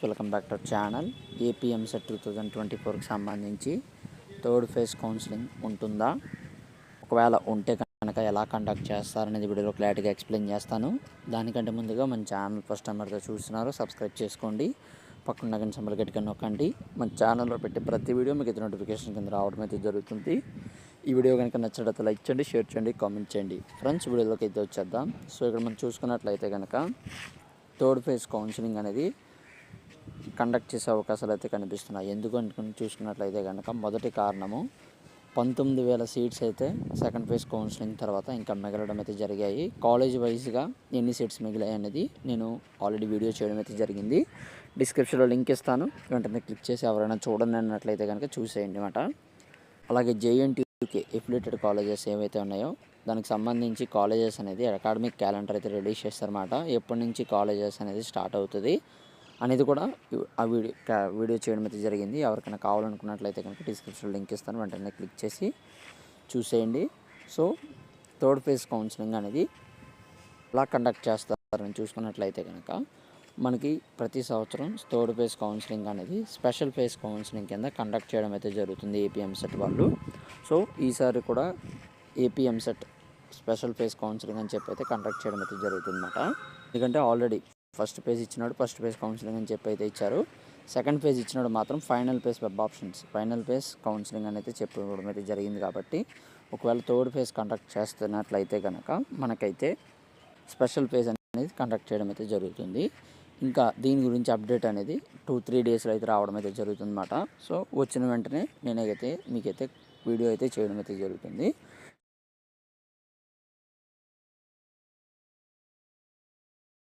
Welcome back to channel. AP EAMCET two thousand twenty ఫోర్కి సంబంధించి third phase counselling ఉంటుందా? ఒకవేళ ఉంటే కనుక ఎలా కండక్ట్ చేస్తారనేది వీడియోలో క్లారిటీగా ఎక్స్ప్లెయిన్ చేస్తాను. దానికంటే ముందుగా మన ఛానల్ ఫస్ట్ టైమర్తో చూస్తున్నారు సబ్స్క్రైబ్ చేసుకోండి. పక్కన గంట సింబల్ గట్టిగా నొక్కండి. మన ఛానల్లో పెట్టే ప్రతి వీడియో మీకు అయితే నోటిఫికేషన్ కింద రావడం అయితే జరుగుతుంది. ఈ వీడియో కనుక నచ్చినట్లయితే లైక్ చేయండి షేర్ చేయండి కామెంట్ చేయండి. ఫ్రెండ్స్ వీడియోలోకి అయితే వచ్చేద్దాం. సో ఇక్కడ మనం చూసుకున్నట్లయితే కనుక థర్డ్ ఫేజ్ కౌన్సిలింగ్ అనేది కండక్ట్ చేసే అవకాశాలు అయితే కనిపిస్తున్నాయి. ఎందుకు అనుకుని చూసుకున్నట్లయితే కనుక మొదటి కారణము పంతొమ్మిది వేల సీట్స్ అయితే సెకండ్ ఫేజ్ కౌన్సిలింగ్ తర్వాత ఇంకా మిగలడం అయితే జరిగాయి. కాలేజ్ వైజ్గా ఎన్ని సీట్స్ మిగిలాయి అనేది నేను ఆల్రెడీ వీడియో చేయడం అయితే జరిగింది. డిస్క్రిప్షన్లో లింక్ ఇస్తాను. వెంటనే క్లిక్ చేసి ఎవరైనా చూడండి అన్నట్లయితే కనుక చూసేయండి అనమాట అలాగే జేఎన్టీయూకే ఎఫిలేటెడ్ కాలేజెస్ ఏవైతే ఉన్నాయో దానికి సంబంధించి కాలేజెస్ అనేది అకాడమిక్ క్యాలెండర్ అయితే రిలీజ్ చేస్తారన్నమాట. ఎప్పటి నుంచి కాలేజెస్ అనేది స్టార్ట్ అవుతుంది అనేది కూడా ఆ వీడియో వీడియో చేయడం అయితే జరిగింది. ఎవరికైనా కావాలనుకున్నట్లయితే కనుక డిస్క్రిప్షన్లో లింక్ ఇస్తాను. వెంటనే క్లిక్ చేసి చూసేయండి. సో థర్డ్ ఫేజ్ కౌన్సిలింగ్ అనేది ఎలా కండక్ట్ చేస్తారని చూసుకున్నట్లయితే కనుక మనకి ప్రతి సంవత్సరం థర్డ్ ఫేజ్ కౌన్సిలింగ్ అనేది స్పెషల్ ఫేజ్ కౌన్సిలింగ్ కింద కండక్ట్ చేయడం అయితే జరుగుతుంది ఏపీఎంసెట్ వాళ్ళు. సో ఈసారి కూడా ఏపీఎంసెట్ స్పెషల్ ఫేజ్ కౌన్సిలింగ్ అని చెప్పి అయితే కండక్ట్ చేయడం అయితే జరుగుతుందన్నమాట. ఎందుకంటే ఆల్రెడీ ఫస్ట్ పేజ్ ఇచ్చినాడు ఫస్ట్ పేజ్ కౌన్సిలింగ్ అని చెప్పి అయితే ఇచ్చారు. సెకండ్ పేజ్ ఇచ్చినాడు మాత్రం final phase web options final phase counselling అని అయితే చెప్పడం అయితే జరిగింది కాబట్టి ఒకవేళ థర్డ్ ఫేజ్ కండక్ట్ చేస్తున్నట్లయితే కనుక మనకైతే స్పెషల్ పేజ్ అనేది కండక్ట్ చేయడం అయితే జరుగుతుంది. ఇంకా దీని గురించి అప్డేట్ అనేది టూ త్రీ డేస్లో అయితే రావడం అయితే జరుగుతుందన్నమాట. సో వచ్చిన వెంటనే నేనైతే మీకైతే వీడియో అయితే చేయడం అయితే జరుగుతుంది.